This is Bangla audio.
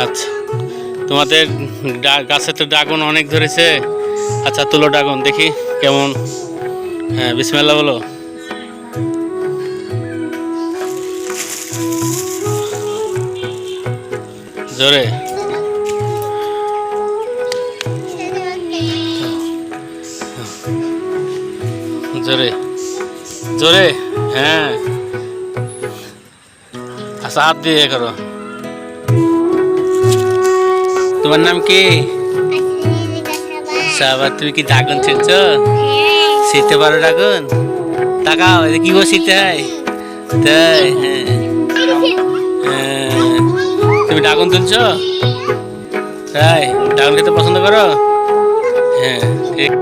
আচ্ছা। তোমাদের গাছে তো ড্রাগন অনেক ধরেছে। আচ্ছা তুলো ড্রাগন, দেখি কেমন। হ্যাঁ বিসমেল্লা বলো। জোরে। জোরে। জোরে হ্যাঁ। আচ্ছা হাত দিয়ে করো। তোমার নাম কি? সাবা তুমি কি ঢাকন চিনছ শীতে পারো ঢাকন তাকাও কি করে শীতে? হয়। তাই হ্যাঁ। হ্যাঁ। তুমি ঢাকন তুলছ? তাই ড্রাগন খেতে পছন্দ করো? হ্যাঁ ঠিক